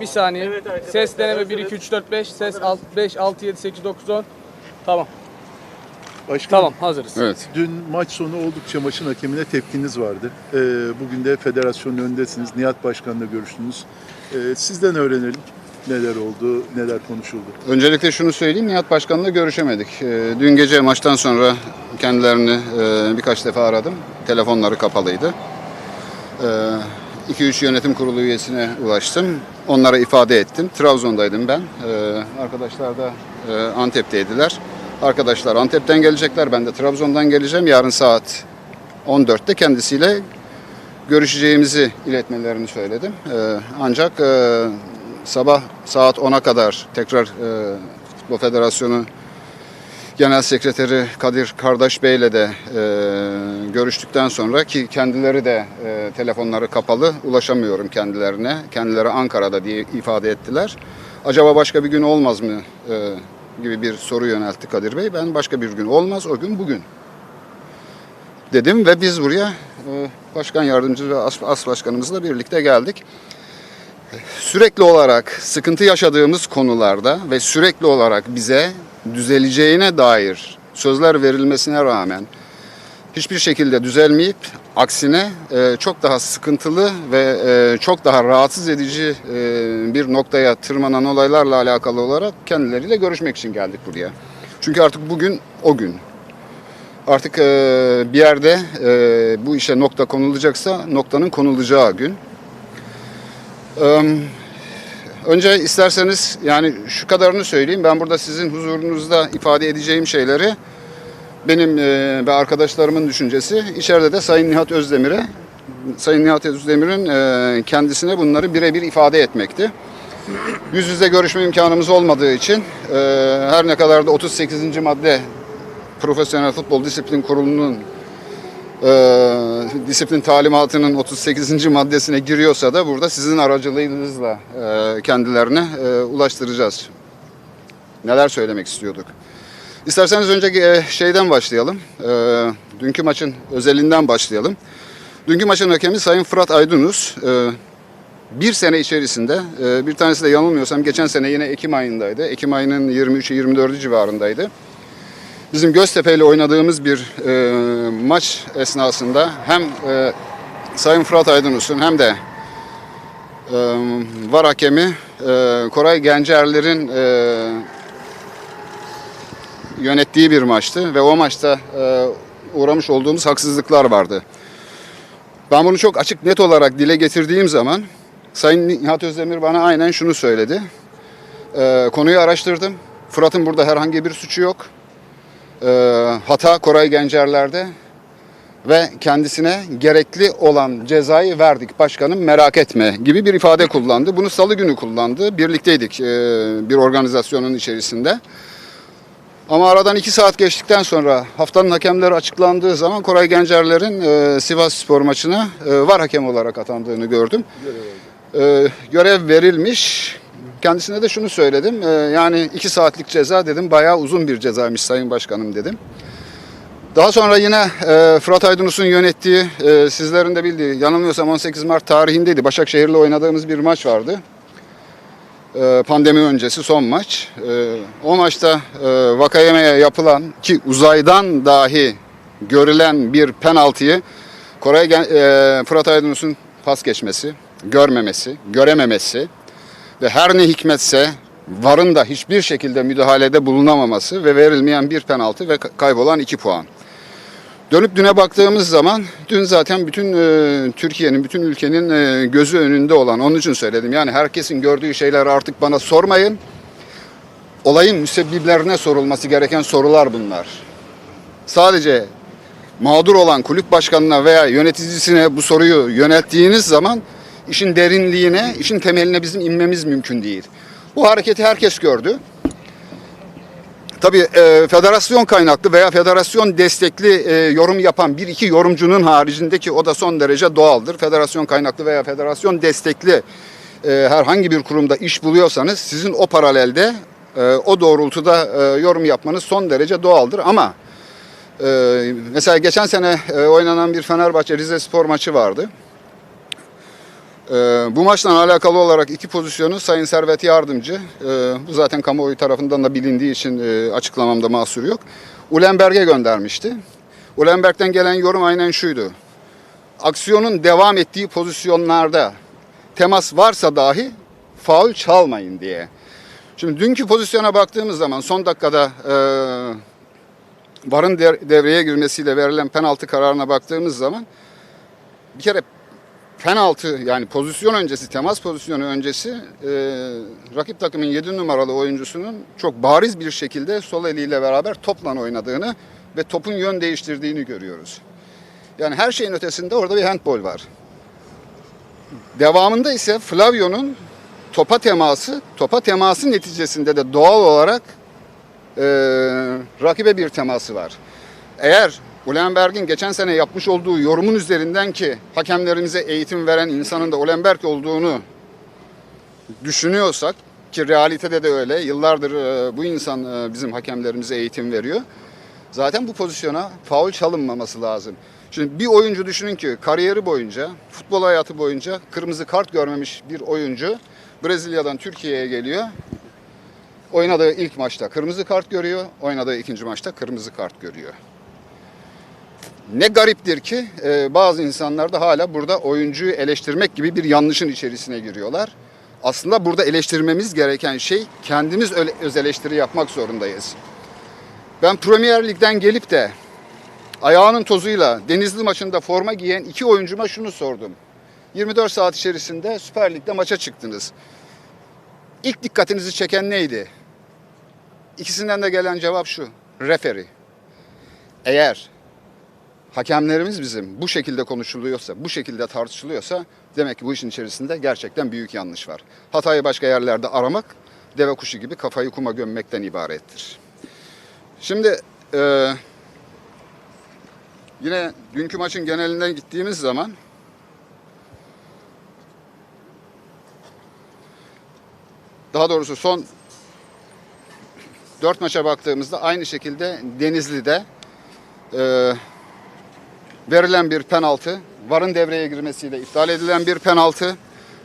Bir saniye. Evet arkadaşlar, ses deneme 1 hazırız. 2 3 4 5 ses 6 5 6 7 8 9 10. Tamam. Başkanım, Tamam hazırız. Evet. dün maç sonu oldukça maçın hakemine tepkiniz vardı. Ee, bugün de federasyonun önündesiniz. Nihat Başkan'la görüştünüz. Ee, sizden öğrenelim neler oldu, neler konuşuldu. Öncelikle şunu söyleyeyim, Nihat Başkan'la görüşemedik. Ee, Dün gece maçtan sonra kendilerini e, birkaç defa aradım. Telefonları kapalıydı. 2-3 yönetim kurulu üyesine ulaştım. Onlara ifade ettim. Trabzon'daydım ben. Ee, Arkadaşlar da e, Antep'teydiler. Arkadaşlar Antep'ten gelecekler. Ben de Trabzon'dan geleceğim. Yarın saat 14'te kendisiyle görüşeceğimizi iletmelerini söyledim. Ee, Ancak e, sabah saat 10'a kadar tekrar e, Futbol Federasyonu Genel Sekreteri Kadir Kardeş Bey ile de e, görüştükten sonra ki kendileri de e, telefonları kapalı ulaşamıyorum kendilerine. Kendileri Ankara'da diye ifade ettiler. Acaba başka bir gün olmaz mı e, gibi bir soru yöneltti Kadir Bey. Ben başka bir gün olmaz o gün bugün dedim ve biz buraya e, başkan yardımcı ve as, as başkanımızla birlikte geldik. Sürekli olarak sıkıntı yaşadığımız konularda ve sürekli olarak bize düzeleceğine dair sözler verilmesine rağmen hiçbir şekilde düzelmeyip aksine e, çok daha sıkıntılı ve e, çok daha rahatsız edici e, bir noktaya tırmanan olaylarla alakalı olarak kendileriyle görüşmek için geldik buraya. Çünkü artık bugün o gün. Artık e, bir yerde e, bu işe nokta konulacaksa noktanın konulacağı gün. E, önce isterseniz yani şu kadarını söyleyeyim. Ben burada sizin huzurunuzda ifade edeceğim şeyleri benim e, ve arkadaşlarımın düşüncesi. İçeride de Sayın Nihat Özdemir'e Sayın Nihat Özdemir'in e, kendisine bunları birebir ifade etmekti. Yüz yüze görüşme imkanımız olmadığı için e, her ne kadar da 38. madde Profesyonel Futbol Disiplin Kurulu'nun e, disiplin talimatının 38. maddesine giriyorsa da burada sizin aracılığınızla e, kendilerine e, ulaştıracağız. Neler söylemek istiyorduk? İsterseniz önce e, şeyden başlayalım. E, dünkü maçın özelinden başlayalım. Dünkü maçın hakemi Sayın Fırat Aydınus. E, bir sene içerisinde, e, bir tanesi de yanılmıyorsam geçen sene yine Ekim ayındaydı. Ekim ayının 23'ü 24'ü civarındaydı. Bizim Göztepe ile oynadığımız bir e, maç esnasında hem e, Sayın Fırat Aydınus'un hem de e, var hakemi e, Koray Gencerler'in e, yönettiği bir maçtı ve o maçta e, uğramış olduğumuz haksızlıklar vardı. Ben bunu çok açık net olarak dile getirdiğim zaman Sayın Nihat Özdemir bana aynen şunu söyledi. E, konuyu araştırdım. Fırat'ın burada herhangi bir suçu yok. E, hata Koray Gencerler'de ve kendisine gerekli olan cezayı verdik başkanım merak etme gibi bir ifade kullandı. Bunu salı günü kullandı. Birlikteydik e, bir organizasyonun içerisinde. Ama aradan iki saat geçtikten sonra haftanın hakemleri açıklandığı zaman Koray Gencerler'in e, Sivas Spor maçına var hakem olarak atandığını gördüm. E, görev verilmiş. Kendisine de şunu söyledim. E, yani iki saatlik ceza dedim. Bayağı uzun bir cezaymış Sayın Başkanım dedim. Daha sonra yine e, Fırat Aydınus'un yönettiği, e, sizlerin de bildiği, yanılmıyorsam 18 Mart tarihindeydi. Başakşehir'le oynadığımız bir maç vardı. E, pandemi öncesi son maç. E, o maçta e, Vakayeme'ye yapılan ki uzaydan dahi görülen bir penaltıyı Koray e, Fırat Aydınus'un pas geçmesi, görmemesi, görememesi ve her ne hikmetse VAR'ın da hiçbir şekilde müdahalede bulunamaması ve verilmeyen bir penaltı ve ka- kaybolan iki puan. Dönüp düne baktığımız zaman dün zaten bütün e, Türkiye'nin, bütün ülkenin e, gözü önünde olan, onun için söyledim. Yani herkesin gördüğü şeyler artık bana sormayın. Olayın müsebbiplerine sorulması gereken sorular bunlar. Sadece mağdur olan kulüp başkanına veya yöneticisine bu soruyu yönelttiğiniz zaman işin derinliğine, işin temeline bizim inmemiz mümkün değil. Bu hareketi herkes gördü. Tabii e, federasyon kaynaklı veya federasyon destekli e, yorum yapan bir iki yorumcunun haricindeki o da son derece doğaldır. Federasyon kaynaklı veya federasyon destekli e, herhangi bir kurumda iş buluyorsanız sizin o paralelde e, o doğrultuda e, yorum yapmanız son derece doğaldır. Ama e, mesela geçen sene e, oynanan bir Fenerbahçe Rize Spor maçı vardı. Ee, bu maçla alakalı olarak iki pozisyonu Sayın Servet Yardımcı, e, bu zaten kamuoyu tarafından da bilindiği için e, açıklamamda mahsur yok. Ulenberg'e göndermişti. Ulenberg'den gelen yorum aynen şuydu. Aksiyonun devam ettiği pozisyonlarda temas varsa dahi faul çalmayın diye. Şimdi dünkü pozisyona baktığımız zaman son dakikada e, VAR'ın de- devreye girmesiyle verilen penaltı kararına baktığımız zaman bir kere penaltı yani pozisyon öncesi, temas pozisyonu öncesi e, rakip takımın 7 numaralı oyuncusunun çok bariz bir şekilde sol eliyle beraber topla oynadığını ve topun yön değiştirdiğini görüyoruz. Yani her şeyin ötesinde orada bir handball var. Devamında ise Flavio'nun topa teması, topa teması neticesinde de doğal olarak e, rakibe bir teması var. Eğer Ulenberg'in geçen sene yapmış olduğu yorumun üzerinden ki hakemlerimize eğitim veren insanın da Ulenberg olduğunu düşünüyorsak ki realitede de öyle yıllardır e, bu insan e, bizim hakemlerimize eğitim veriyor. Zaten bu pozisyona faul çalınmaması lazım. Şimdi bir oyuncu düşünün ki kariyeri boyunca, futbol hayatı boyunca kırmızı kart görmemiş bir oyuncu Brezilya'dan Türkiye'ye geliyor. Oynadığı ilk maçta kırmızı kart görüyor, oynadığı ikinci maçta kırmızı kart görüyor. Ne gariptir ki e, bazı insanlar da hala burada oyuncuyu eleştirmek gibi bir yanlışın içerisine giriyorlar. Aslında burada eleştirmemiz gereken şey kendimiz öz eleştiri yapmak zorundayız. Ben Premier Lig'den gelip de ayağının tozuyla Denizli maçında forma giyen iki oyuncuma şunu sordum. 24 saat içerisinde Süper Lig'de maça çıktınız. İlk dikkatinizi çeken neydi? İkisinden de gelen cevap şu. Referi. Eğer hakemlerimiz bizim bu şekilde konuşuluyorsa, bu şekilde tartışılıyorsa demek ki bu işin içerisinde gerçekten büyük yanlış var. Hatayı başka yerlerde aramak deve kuşu gibi kafayı kuma gömmekten ibarettir. Şimdi e, yine dünkü maçın genelinden gittiğimiz zaman daha doğrusu son dört maça baktığımızda aynı şekilde Denizli'de e, verilen bir penaltı, VAR'ın devreye girmesiyle iptal edilen bir penaltı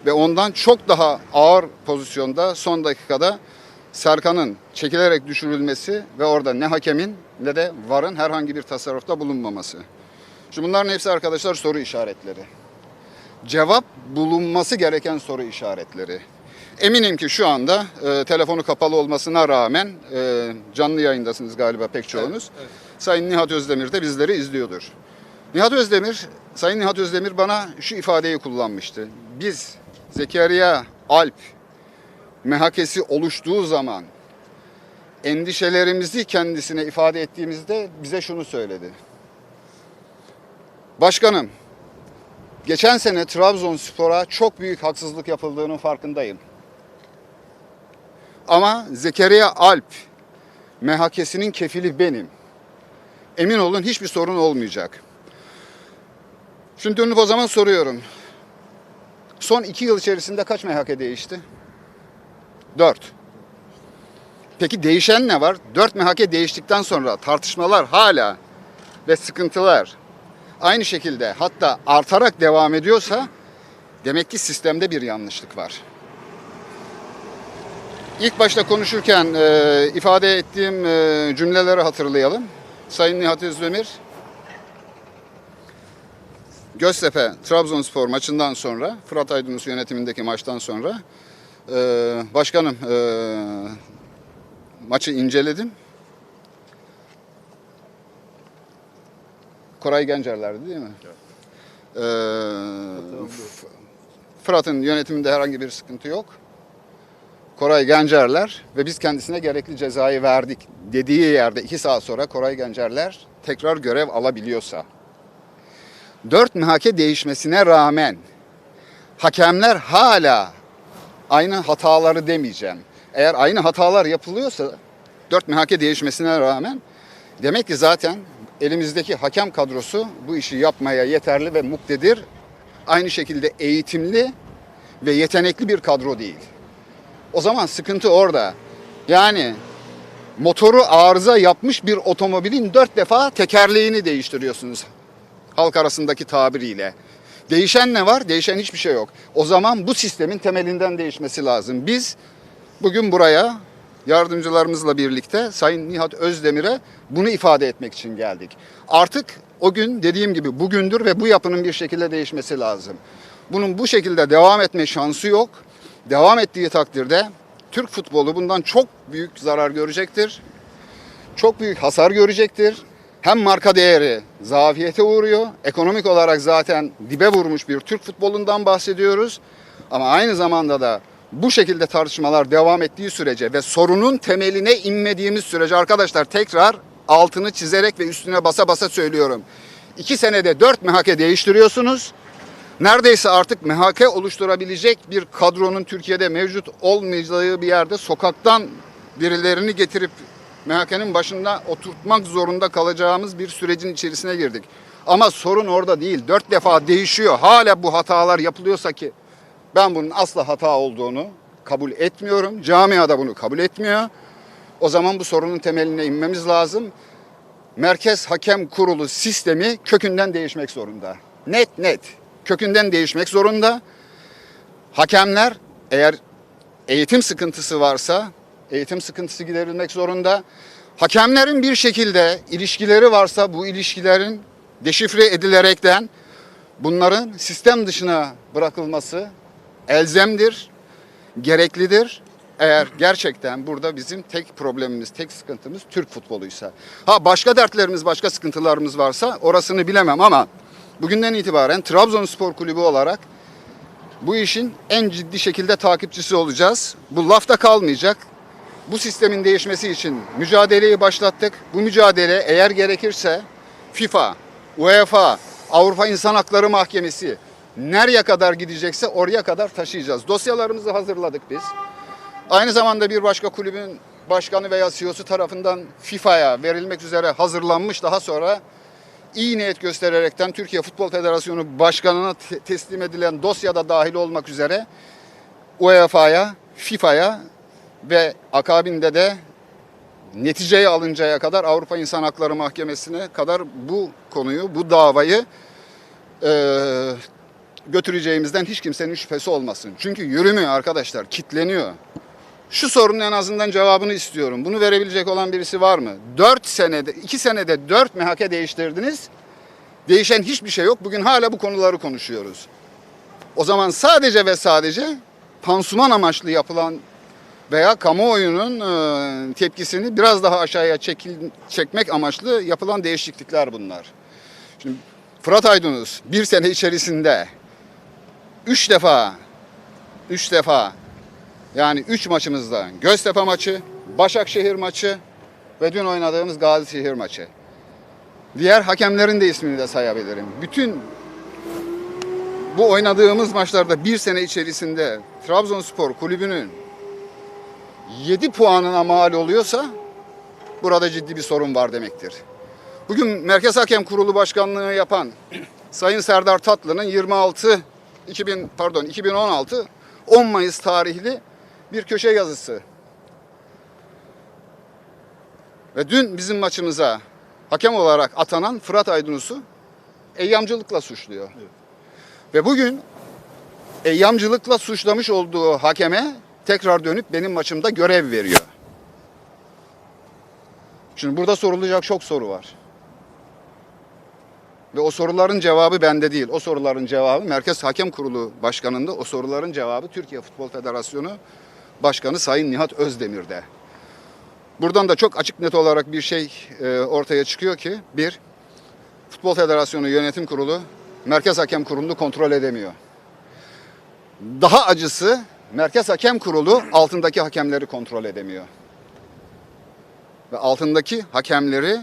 ve ondan çok daha ağır pozisyonda son dakikada Serkan'ın çekilerek düşürülmesi ve orada ne hakemin ne de VAR'ın herhangi bir tasarrufta bulunmaması. Şimdi bunların hepsi arkadaşlar soru işaretleri. Cevap bulunması gereken soru işaretleri. Eminim ki şu anda e, telefonu kapalı olmasına rağmen e, canlı yayındasınız galiba pek çoğunuz. Sayın Nihat Özdemir de bizleri izliyordur. Nihat Özdemir, Sayın Nihat Özdemir bana şu ifadeyi kullanmıştı. Biz Zekeriya Alp MHK'si oluştuğu zaman endişelerimizi kendisine ifade ettiğimizde bize şunu söyledi. Başkanım, geçen sene Trabzonspor'a çok büyük haksızlık yapıldığının farkındayım. Ama Zekeriya Alp MHK'sinin kefili benim. Emin olun hiçbir sorun olmayacak. Şimdi dönüp o zaman soruyorum. Son iki yıl içerisinde kaç MHK değişti? Dört. Peki değişen ne var? Dört MHK değiştikten sonra tartışmalar hala ve sıkıntılar aynı şekilde hatta artarak devam ediyorsa demek ki sistemde bir yanlışlık var. İlk başta konuşurken e, ifade ettiğim e, cümleleri hatırlayalım. Sayın Nihat Özdemir, Göztepe Trabzonspor maçından sonra, Fırat Aydınus yönetimindeki maçtan sonra e, başkanım e, maçı inceledim. Koray Gencerler'di değil mi? E, F- Fırat'ın yönetiminde herhangi bir sıkıntı yok. Koray Gencerler ve biz kendisine gerekli cezayı verdik dediği yerde iki saat sonra Koray Gencerler tekrar görev alabiliyorsa 4 MHK değişmesine rağmen hakemler hala aynı hataları demeyeceğim. Eğer aynı hatalar yapılıyorsa 4 MHK değişmesine rağmen demek ki zaten elimizdeki hakem kadrosu bu işi yapmaya yeterli ve muktedir. Aynı şekilde eğitimli ve yetenekli bir kadro değil. O zaman sıkıntı orada. Yani motoru arıza yapmış bir otomobilin dört defa tekerleğini değiştiriyorsunuz halk arasındaki tabiriyle. Değişen ne var? Değişen hiçbir şey yok. O zaman bu sistemin temelinden değişmesi lazım. Biz bugün buraya yardımcılarımızla birlikte Sayın Nihat Özdemir'e bunu ifade etmek için geldik. Artık o gün dediğim gibi bugündür ve bu yapının bir şekilde değişmesi lazım. Bunun bu şekilde devam etme şansı yok. Devam ettiği takdirde Türk futbolu bundan çok büyük zarar görecektir. Çok büyük hasar görecektir. Hem marka değeri zafiyete uğruyor. Ekonomik olarak zaten dibe vurmuş bir Türk futbolundan bahsediyoruz. Ama aynı zamanda da bu şekilde tartışmalar devam ettiği sürece ve sorunun temeline inmediğimiz sürece arkadaşlar tekrar altını çizerek ve üstüne basa basa söylüyorum. İki senede dört MHK değiştiriyorsunuz. Neredeyse artık MHK oluşturabilecek bir kadronun Türkiye'de mevcut olmayacağı bir yerde sokaktan birilerini getirip MHK'nin başında oturtmak zorunda kalacağımız bir sürecin içerisine girdik. Ama sorun orada değil. Dört defa değişiyor. Hala bu hatalar yapılıyorsa ki ben bunun asla hata olduğunu kabul etmiyorum. Camiada bunu kabul etmiyor. O zaman bu sorunun temeline inmemiz lazım. Merkez Hakem Kurulu sistemi kökünden değişmek zorunda. Net net kökünden değişmek zorunda. Hakemler eğer eğitim sıkıntısı varsa eğitim sıkıntısı giderilmek zorunda. Hakemlerin bir şekilde ilişkileri varsa bu ilişkilerin deşifre edilerekten bunların sistem dışına bırakılması elzemdir, gereklidir. Eğer gerçekten burada bizim tek problemimiz, tek sıkıntımız Türk futboluysa. Ha başka dertlerimiz, başka sıkıntılarımız varsa orasını bilemem ama bugünden itibaren Trabzonspor Kulübü olarak bu işin en ciddi şekilde takipçisi olacağız. Bu lafta kalmayacak. Bu sistemin değişmesi için mücadeleyi başlattık. Bu mücadele eğer gerekirse FIFA, UEFA, Avrupa İnsan Hakları Mahkemesi nereye kadar gidecekse oraya kadar taşıyacağız. Dosyalarımızı hazırladık biz. Aynı zamanda bir başka kulübün başkanı veya CEO'su tarafından FIFA'ya verilmek üzere hazırlanmış. Daha sonra iyi niyet göstererekten Türkiye Futbol Federasyonu Başkanı'na te- teslim edilen dosyada dahil olmak üzere UEFA'ya, FIFA'ya ve akabinde de neticeye alıncaya kadar Avrupa İnsan Hakları Mahkemesi'ne kadar bu konuyu, bu davayı eee, götüreceğimizden hiç kimsenin şüphesi olmasın. Çünkü yürümüyor arkadaşlar, kitleniyor. Şu sorunun en azından cevabını istiyorum. Bunu verebilecek olan birisi var mı? 4 senede, 2 senede 4 MHK değiştirdiniz. Değişen hiçbir şey yok. Bugün hala bu konuları konuşuyoruz. O zaman sadece ve sadece pansuman amaçlı yapılan veya kamuoyunun e, tepkisini biraz daha aşağıya çekil, çekmek amaçlı yapılan değişiklikler bunlar. Şimdi Fırat Aydınus bir sene içerisinde üç defa üç defa yani üç maçımızda Göztepe maçı, Başakşehir maçı ve dün oynadığımız Gazişehir maçı. Diğer hakemlerin de ismini de sayabilirim. Bütün bu oynadığımız maçlarda bir sene içerisinde Trabzonspor kulübünün 7 puanına mal oluyorsa burada ciddi bir sorun var demektir. Bugün Merkez Hakem Kurulu Başkanlığı yapan Sayın Serdar Tatlı'nın 26 2000 pardon 2016 10 Mayıs tarihli bir köşe yazısı. Ve dün bizim maçımıza hakem olarak atanan Fırat Aydınus'u eyyamcılıkla suçluyor. Ve bugün eyyamcılıkla suçlamış olduğu hakeme tekrar dönüp benim maçımda görev veriyor. Şimdi burada sorulacak çok soru var. Ve o soruların cevabı bende değil. O soruların cevabı Merkez Hakem Kurulu Başkanı'nda. O soruların cevabı Türkiye Futbol Federasyonu Başkanı Sayın Nihat Özdemir'de. Buradan da çok açık net olarak bir şey e, ortaya çıkıyor ki bir, Futbol Federasyonu Yönetim Kurulu Merkez Hakem Kurulu'nu kontrol edemiyor. Daha acısı Merkez Hakem Kurulu altındaki hakemleri kontrol edemiyor. Ve altındaki hakemleri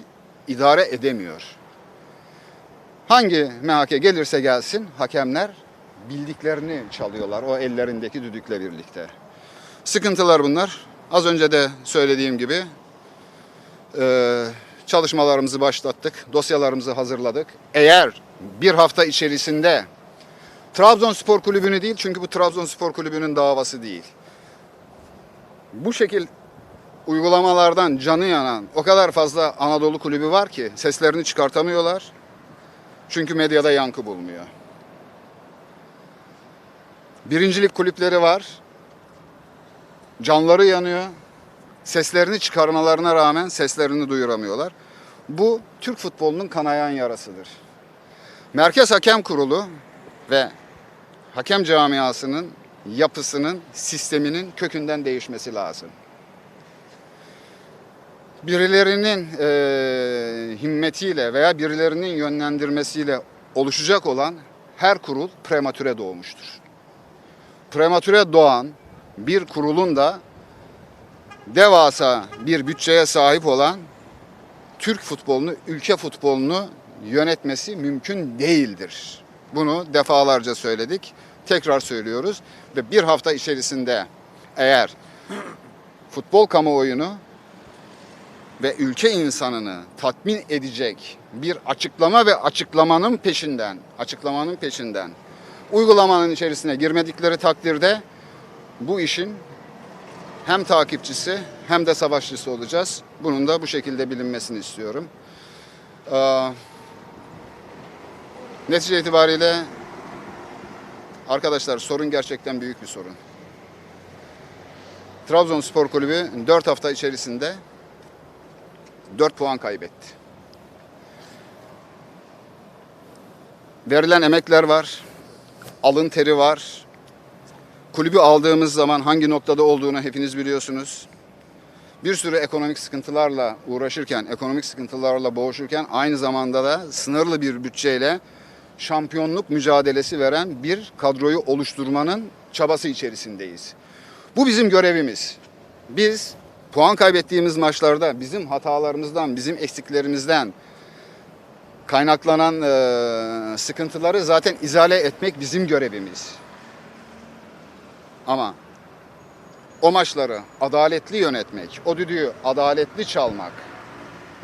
idare edemiyor. Hangi MHK gelirse gelsin hakemler bildiklerini çalıyorlar o ellerindeki düdükle birlikte. Sıkıntılar bunlar. Az önce de söylediğim gibi e, çalışmalarımızı başlattık, dosyalarımızı hazırladık. Eğer bir hafta içerisinde Trabzonspor Kulübü'nü değil çünkü bu Trabzonspor Kulübü'nün davası değil. Bu şekil uygulamalardan canı yanan o kadar fazla Anadolu kulübü var ki seslerini çıkartamıyorlar. Çünkü medyada yankı bulmuyor. Birincilik kulüpleri var. Canları yanıyor. Seslerini çıkarmalarına rağmen seslerini duyuramıyorlar. Bu Türk futbolunun kanayan yarasıdır. Merkez Hakem Kurulu ve hakem camiasının yapısının, sisteminin kökünden değişmesi lazım. Birilerinin eee, himmetiyle veya birilerinin yönlendirmesiyle oluşacak olan her kurul prematüre doğmuştur. Prematüre doğan bir kurulun da devasa bir bütçeye sahip olan Türk futbolunu, ülke futbolunu yönetmesi mümkün değildir. Bunu defalarca söyledik. Tekrar söylüyoruz ve bir hafta içerisinde eğer futbol kamuoyunu ve ülke insanını tatmin edecek bir açıklama ve açıklamanın peşinden, açıklamanın peşinden uygulamanın içerisine girmedikleri takdirde bu işin hem takipçisi hem de savaşçısı olacağız. Bunun da bu şekilde bilinmesini istiyorum. Ee, netice itibariyle arkadaşlar sorun gerçekten büyük bir sorun. Trabzonspor Kulübü 4 hafta içerisinde 4 puan kaybetti. Verilen emekler var, alın teri var. Kulübü aldığımız zaman hangi noktada olduğunu hepiniz biliyorsunuz. Bir sürü ekonomik sıkıntılarla uğraşırken, ekonomik sıkıntılarla boğuşurken aynı zamanda da sınırlı bir bütçeyle şampiyonluk mücadelesi veren bir kadroyu oluşturmanın çabası içerisindeyiz. Bu bizim görevimiz. Biz puan kaybettiğimiz maçlarda bizim hatalarımızdan, bizim eksiklerimizden kaynaklanan eee, sıkıntıları zaten izale etmek bizim görevimiz. Ama o maçları adaletli yönetmek, o düdüğü adaletli çalmak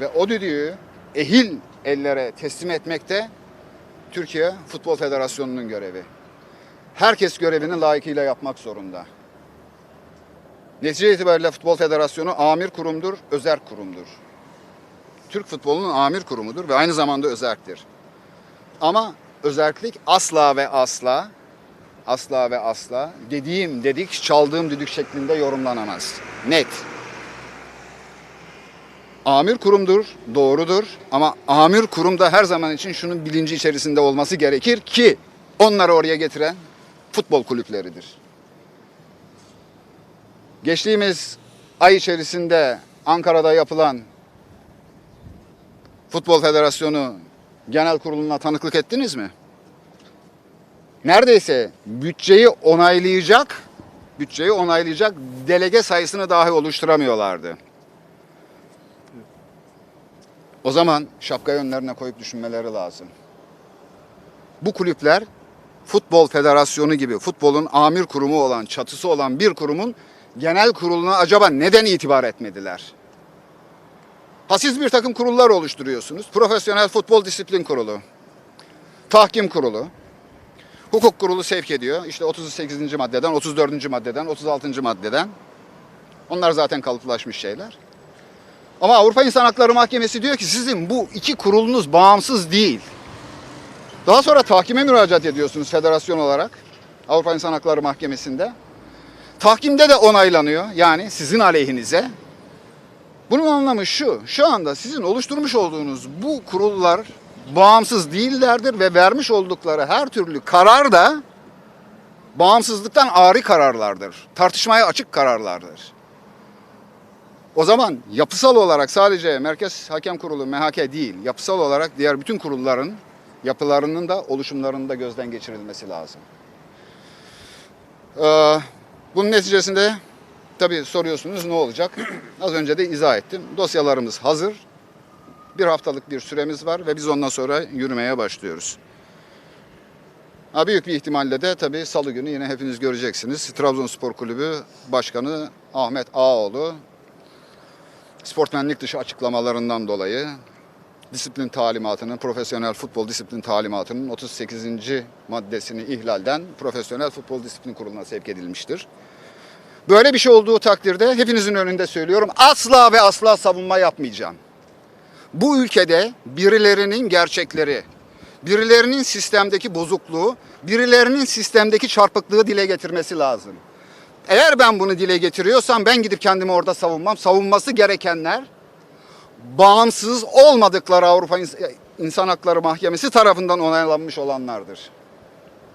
ve o düdüğü ehil ellere teslim etmek de Türkiye Futbol Federasyonu'nun görevi. Herkes görevini layıkıyla yapmak zorunda. Netice itibariyle Futbol Federasyonu amir kurumdur, özerk kurumdur. Türk futbolunun amir kurumudur ve aynı zamanda özerktir. Ama özerklik asla ve asla asla ve asla dediğim dedik, çaldığım düdük şeklinde yorumlanamaz. Net. Amir kurumdur, doğrudur ama amir kurumda her zaman için şunun bilinci içerisinde olması gerekir ki onları oraya getiren futbol kulüpleridir. Geçtiğimiz ay içerisinde Ankara'da yapılan Futbol Federasyonu Genel Kurulu'na tanıklık ettiniz mi? neredeyse bütçeyi onaylayacak, bütçeyi onaylayacak delege sayısını dahi oluşturamıyorlardı. O zaman şapkayı önlerine koyup düşünmeleri lazım. Bu kulüpler Futbol Federasyonu gibi futbolun amir kurumu olan, çatısı olan bir kurumun genel kuruluna acaba neden itibar etmediler? Ha siz bir takım kurullar oluşturuyorsunuz. Profesyonel Futbol Disiplin Kurulu, Tahkim Kurulu, Hukuk kurulu sevk ediyor. İşte 38. maddeden, 34. maddeden, 36. maddeden. Onlar zaten kalıplaşmış şeyler. Ama Avrupa İnsan Hakları Mahkemesi diyor ki sizin bu iki kurulunuz bağımsız değil. Daha sonra tahkime müracaat ediyorsunuz federasyon olarak. Avrupa İnsan Hakları Mahkemesi'nde. Tahkimde de onaylanıyor. Yani sizin aleyhinize. Bunun anlamı şu. Şu anda sizin oluşturmuş olduğunuz bu kurullar bağımsız değillerdir ve vermiş oldukları her türlü karar da bağımsızlıktan ari kararlardır. Tartışmaya açık kararlardır. O zaman yapısal olarak sadece Merkez Hakem Kurulu MHK değil, yapısal olarak diğer bütün kurulların yapılarının da oluşumlarının da gözden geçirilmesi lazım. Ee, bunun neticesinde tabii soruyorsunuz ne olacak? Az önce de izah ettim. Dosyalarımız hazır. Bir haftalık bir süremiz var ve biz ondan sonra yürümeye başlıyoruz. Ha, büyük bir ihtimalle de tabii salı günü yine hepiniz göreceksiniz. Trabzonspor Kulübü Başkanı Ahmet Ağoğlu sportmenlik dışı açıklamalarından dolayı disiplin talimatının, profesyonel futbol disiplin talimatının 38. maddesini ihlalden Profesyonel Futbol Disiplin Kurulu'na sevk edilmiştir. Böyle bir şey olduğu takdirde hepinizin önünde söylüyorum asla ve asla savunma yapmayacağım. Bu ülkede birilerinin gerçekleri, birilerinin sistemdeki bozukluğu, birilerinin sistemdeki çarpıklığı dile getirmesi lazım. Eğer ben bunu dile getiriyorsam ben gidip kendimi orada savunmam. Savunması gerekenler bağımsız olmadıkları Avrupa İns- İnsan Hakları Mahkemesi tarafından onaylanmış olanlardır.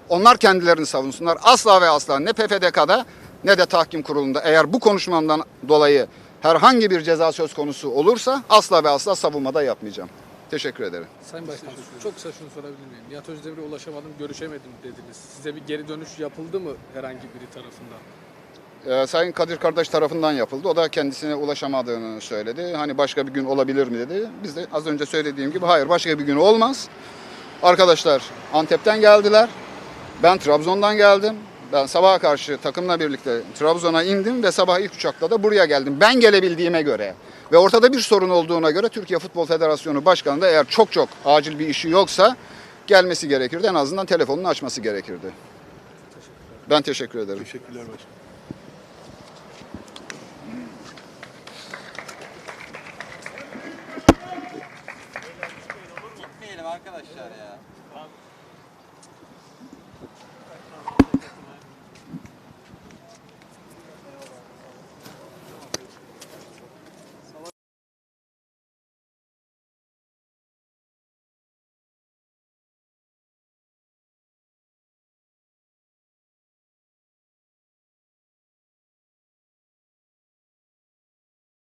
Onlar kendilerini savunsunlar. Asla ve asla ne PFDK'da ne de tahkim kurulunda eğer bu konuşmamdan dolayı herhangi bir ceza söz konusu olursa asla ve asla savunmada yapmayacağım. Teşekkür ederim. Sayın Başkanım çok kısa şunu sorabilir miyim? Nihat Özdemir'e ulaşamadım, görüşemedim dediniz. Size bir geri dönüş yapıldı mı herhangi biri tarafından? Ee, Sayın Kadir kardeş tarafından yapıldı. O da kendisine ulaşamadığını söyledi. Hani başka bir gün olabilir mi dedi. Biz de az önce söylediğim gibi hayır başka bir gün olmaz. Arkadaşlar Antep'ten geldiler. Ben Trabzon'dan geldim. Ben sabaha karşı takımla birlikte Trabzon'a indim ve sabah ilk uçakla da buraya geldim. Ben gelebildiğime göre ve ortada bir sorun olduğuna göre Türkiye Futbol Federasyonu Başkanı da eğer çok çok acil bir işi yoksa gelmesi gerekirdi. En azından telefonunu açması gerekirdi. Ben teşekkür ederim. Teşekkürler başkanım.